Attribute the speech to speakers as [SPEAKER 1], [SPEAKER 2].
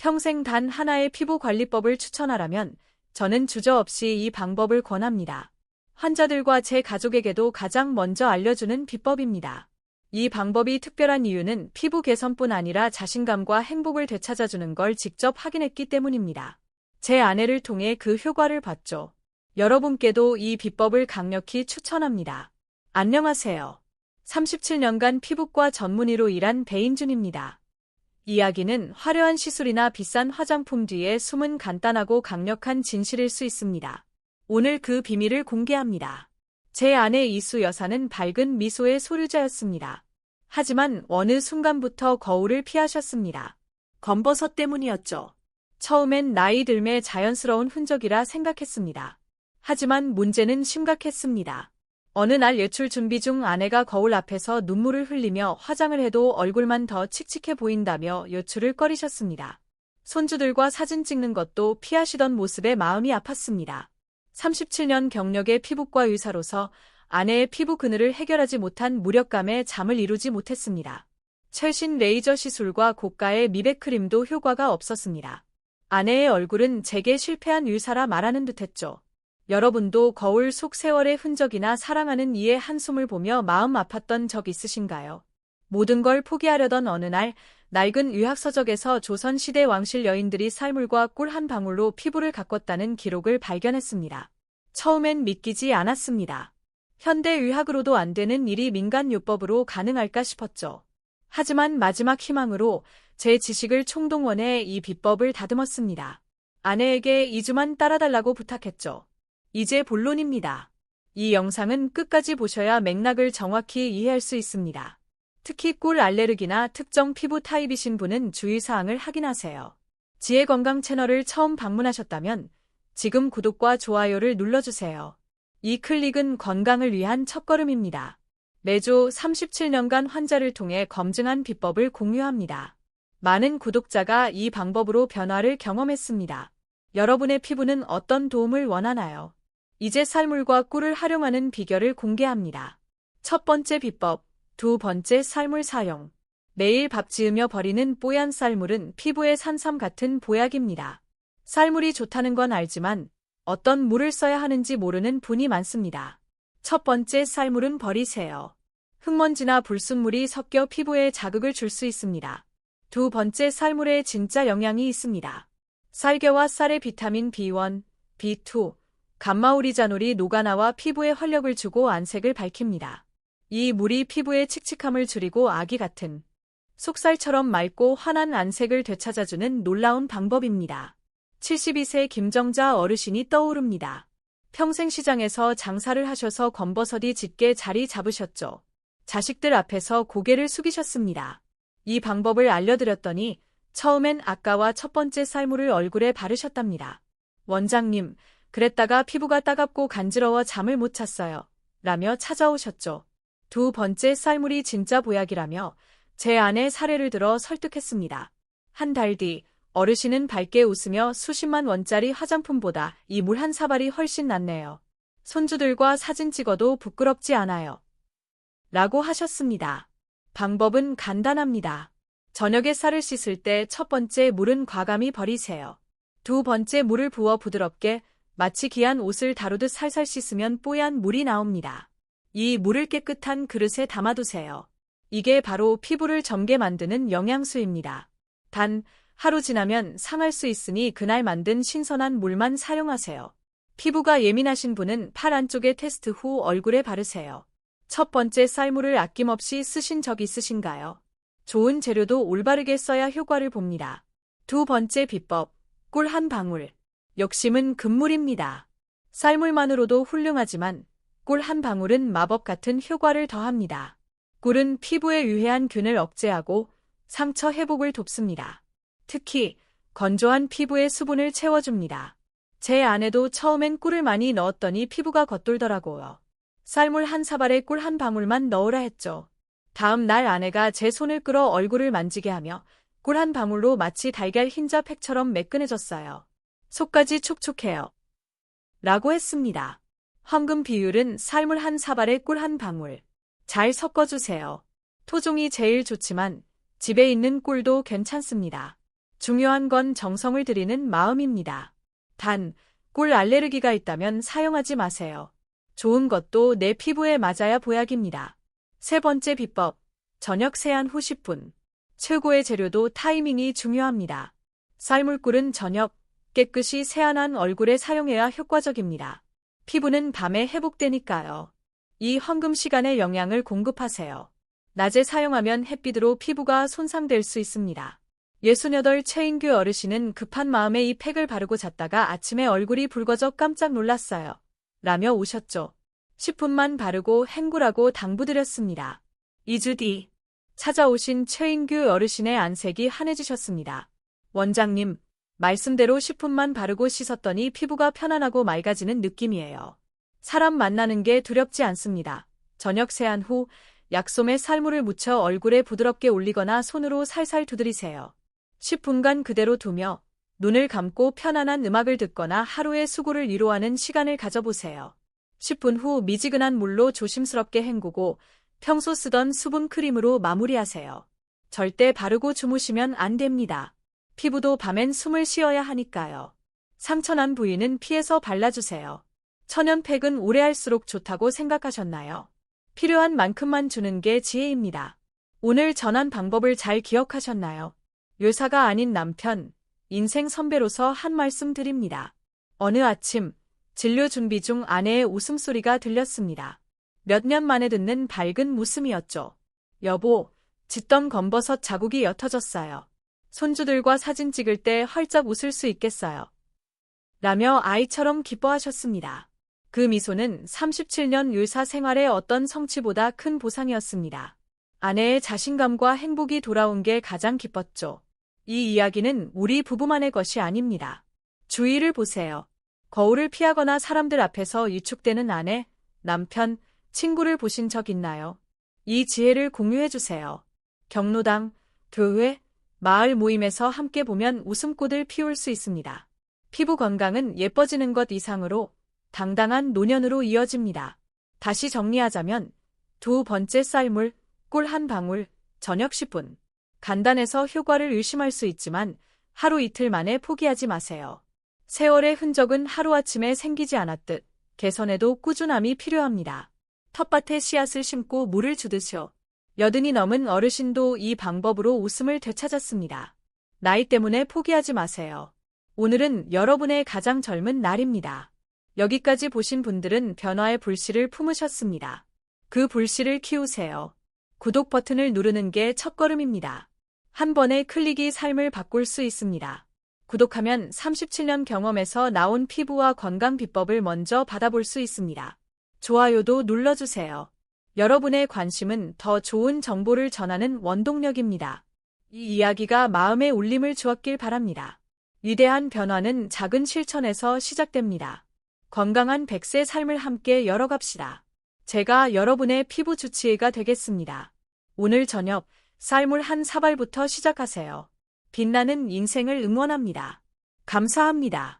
[SPEAKER 1] 평생 단 하나의 피부 관리법을 추천하라면 저는 주저없이 이 방법을 권합니다. 환자들과 제 가족에게도 가장 먼저 알려주는 비법입니다. 이 방법이 특별한 이유는 피부 개선뿐 아니라 자신감과 행복을 되찾아주는 걸 직접 확인했기 때문입니다. 제 아내를 통해 그 효과를 봤죠. 여러분께도 이 비법을 강력히 추천합니다. 안녕하세요. 37년간 피부과 전문의로 일한 배인준입니다. 이야기는 화려한 시술이나 비싼 화장품 뒤에 숨은 간단하고 강력한 진실일 수 있습니다. 오늘 그 비밀을 공개합니다. 제 아내 이수 여사는 밝은 미소의 소유자였습니다. 하지만 어느 순간부터 거울을 피하셨습니다. 검버섯 때문이었죠. 처음엔 나이 들매 자연스러운 흔적이라 생각했습니다. 하지만 문제는 심각했습니다. 어느 날 예출 준비 중 아내가 거울 앞에서 눈물을 흘리며 화장을 해도 얼굴만 더 칙칙해 보인다며 요출을 꺼리셨습니다. 손주들과 사진 찍는 것도 피하시던 모습에 마음이 아팠습니다. 37년 경력의 피부과 의사로서 아내의 피부 그늘을 해결하지 못한 무력감에 잠을 이루지 못했습니다. 최신 레이저 시술과 고가의 미백 크림도 효과가 없었습니다. 아내의 얼굴은 제게 실패한 의사라 말하는 듯했죠. 여러분도 거울 속 세월의 흔적이나 사랑하는 이의 한숨을 보며 마음 아팠던 적 있으신가요? 모든 걸 포기하려던 어느 날 낡은 의학서적에서 조선시대 왕실 여인들이 쌀물과 꿀 한 방울로 피부를 가꿨다는 기록을 발견했습니다. 처음엔 믿기지 않았습니다. 현대 의학으로도 안 되는 일이 민간요법으로 가능할까 싶었죠. 하지만 마지막 희망으로 제 지식을 총동원해 이 비법을 다듬었습니다. 아내에게 2주만 따라달라고 부탁했죠. 이제 본론입니다. 이 영상은 끝까지 보셔야 맥락을 정확히 이해할 수 있습니다. 특히 꿀 알레르기나 특정 피부 타입이신 분은 주의사항을 확인하세요. 지혜 건강 채널을 처음 방문하셨다면 지금 구독과 좋아요를 눌러주세요. 이 클릭은 건강을 위한 첫걸음입니다. 매주 37년간 환자를 통해 검증한 비법을 공유합니다. 많은 구독자가 이 방법으로 변화를 경험했습니다. 여러분의 피부는 어떤 도움을 원하나요? 이제 쌀물과 꿀을 활용하는 비결을 공개합니다. 첫 번째 비법, 두 번째 쌀물 사용. 매일 밥 지으며 버리는 뽀얀 쌀물은 피부의 산삼 같은 보약입니다. 쌀물이 좋다는 건 알지만 어떤 물을 써야 하는지 모르는 분이 많습니다. 첫 번째 쌀물은 버리세요. 흙먼지나 불순물이 섞여 피부에 자극을 줄 수 있습니다. 두 번째 쌀물에 진짜 영양이 있습니다. 쌀겨와 쌀의 비타민 B1, B2, 감마오리자놀이 녹아나와 피부에 활력을 주고 안색을 밝힙니다. 이 물이 피부의 칙칙함을 줄이고 아기 같은 속살처럼 맑고 환한 안색을 되찾아주는 놀라운 방법입니다. 72세 김정자 어르신이 떠오릅니다. 평생 시장에서 장사를 하셔서 검버섯이 짙게 자리 잡으셨죠. 자식들 앞에서 고개를 숙이셨습니다. 이 방법을 알려드렸더니 처음엔 아까와 첫 번째 쌀물을 얼굴에 바르셨답니다. 원장님, 그랬다가 피부가 따갑고 간지러워 잠을 못 잤어요. 라며 찾아오셨죠. 두 번째 쌀물이 진짜 보약이라며 제 아내 사례를 들어 설득했습니다. 한 달 뒤 어르신은 밝게 웃으며 수십만 원짜리 화장품보다 이 물 한 사발이 훨씬 낫네요. 손주들과 사진 찍어도 부끄럽지 않아요. 라고 하셨습니다. 방법은 간단합니다. 저녁에 쌀을 씻을 때 첫 번째 물은 과감히 버리세요. 두 번째 물을 부어 부드럽게 마치 귀한 옷을 다루듯 살살 씻으면 뽀얀 물이 나옵니다. 이 물을 깨끗한 그릇에 담아두세요. 이게 바로 피부를 젊게 만드는 영양수입니다. 단, 하루 지나면 상할 수 있으니 그날 만든 신선한 물만 사용하세요. 피부가 예민하신 분은 팔 안쪽에 테스트 후 얼굴에 바르세요. 첫 번째 쌀물을 아낌없이 쓰신 적 있으신가요? 좋은 재료도 올바르게 써야 효과를 봅니다. 두 번째 비법, 꿀 한 방울. 욕심은 금물입니다. 쌀물만으로도 훌륭하지만 꿀 한 방울은 마법 같은 효과를 더합니다. 꿀은 피부에 유해한 균을 억제하고 상처 회복을 돕습니다. 특히 건조한 피부에 수분을 채워줍니다. 제 아내도 처음엔 꿀을 많이 넣었더니 피부가 겉돌더라고요. 쌀물 한 사발에 꿀 한 방울만 넣으라 했죠. 다음 날 아내가 제 손을 끌어 얼굴을 만지게 하며 꿀 한 방울로 마치 달걀 흰자 팩처럼 매끈해졌어요. 속까지 촉촉해요. 라고 했습니다. 황금 비율은 쌀물 한 사발에 꿀 한 방울. 잘 섞어주세요. 토종이 제일 좋지만 집에 있는 꿀도 괜찮습니다. 중요한 건 정성을 들이는 마음입니다. 단, 꿀 알레르기가 있다면 사용하지 마세요. 좋은 것도 내 피부에 맞아야 보약입니다. 세 번째 비법, 저녁 세안 후 10분. 최고의 재료도 타이밍이 중요합니다. 쌀물꿀은 저녁 깨끗이 세안한 얼굴에 사용해야 효과적입니다. 피부는 밤에 회복되니까요. 이 황금 시간에 영양을 공급하세요. 낮에 사용하면 햇빛으로 피부가 손상될 수 있습니다. 68 최인규 어르신은 급한 마음에 이 팩을 바르고 잤다가 아침에 얼굴이 붉어져 깜짝 놀랐어요. 라며 오셨죠. 10분만 바르고 헹구라고 당부드렸습니다. 2주 뒤 찾아오신 최인규 어르신의 안색이 환해지셨습니다. 원장님, 말씀대로 10분만 바르고 씻었더니 피부가 편안하고 맑아지는 느낌이에요. 사람 만나는 게 두렵지 않습니다. 저녁 세안 후 약솜에 살물을 묻혀 얼굴에 부드럽게 올리거나 손으로 살살 두드리세요. 10분간 그대로 두며 눈을 감고 편안한 음악을 듣거나 하루의 수고를 위로하는 시간을 가져보세요. 10분 후 미지근한 물로 조심스럽게 헹구고 평소 쓰던 수분 크림으로 마무리하세요. 절대 바르고 주무시면 안 됩니다. 피부도 밤엔 숨을 쉬어야 하니까요. 상처난 부위는 피해서 발라주세요. 천연팩은 오래 할수록 좋다고 생각하셨나요? 필요한 만큼만 주는 게 지혜입니다. 오늘 전한 방법을 잘 기억하셨나요? 요사가 아닌 남편, 인생 선배로서 한 말씀 드립니다. 어느 아침, 진료 준비 중 아내의 웃음소리가 들렸습니다. 몇 년 만에 듣는 밝은 웃음이었죠. 여보, 짓던 검버섯 자국이 옅어졌어요. 손주들과 사진 찍을 때 헐쩍 웃을 수 있겠어요. 라며 아이처럼 기뻐하셨습니다. 그 미소는 37년 율사 생활의 어떤 성취보다 큰 보상이었습니다. 아내의 자신감과 행복이 돌아온 게 가장 기뻤죠. 이 이야기는 우리 부부만의 것이 아닙니다. 주위를 보세요. 거울을 피하거나 사람들 앞에서 위축되는 아내, 남편, 친구를 보신 적 있나요? 이 지혜를 공유해 주세요. 경로당, 교회, 마을 모임에서 함께 보면 웃음꽃을 피울 수 있습니다. 피부 건강은 예뻐지는 것 이상으로 당당한 노년으로 이어집니다. 다시 정리하자면 두 번째 쌀물, 꿀 한 방울, 저녁 10분. 간단해서 효과를 의심할 수 있지만 하루 이틀 만에 포기하지 마세요. 세월의 흔적은 하루아침에 생기지 않았듯 개선에도 꾸준함이 필요합니다. 텃밭에 씨앗을 심고 물을 주듯이요. 여든이 넘은 어르신도 이 방법으로 웃음을 되찾았습니다. 나이 때문에 포기하지 마세요. 오늘은 여러분의 가장 젊은 날입니다. 여기까지 보신 분들은 변화의 불씨를 품으셨습니다. 그 불씨를 키우세요. 구독 버튼을 누르는 게 첫걸음입니다. 한 번의 클릭이 삶을 바꿀 수 있습니다. 구독하면 37년 경험에서 나온 피부와 건강 비법을 먼저 받아볼 수 있습니다. 좋아요도 눌러주세요. 여러분의 관심은 더 좋은 정보를 전하는 원동력입니다. 이 이야기가 마음에 울림을 주었길 바랍니다. 위대한 변화는 작은 실천에서 시작됩니다. 건강한 100세 삶을 함께 열어갑시다. 제가 여러분의 피부 주치의가 되겠습니다. 오늘 저녁 쌀물 한 사발부터 시작하세요. 빛나는 인생을 응원합니다. 감사합니다.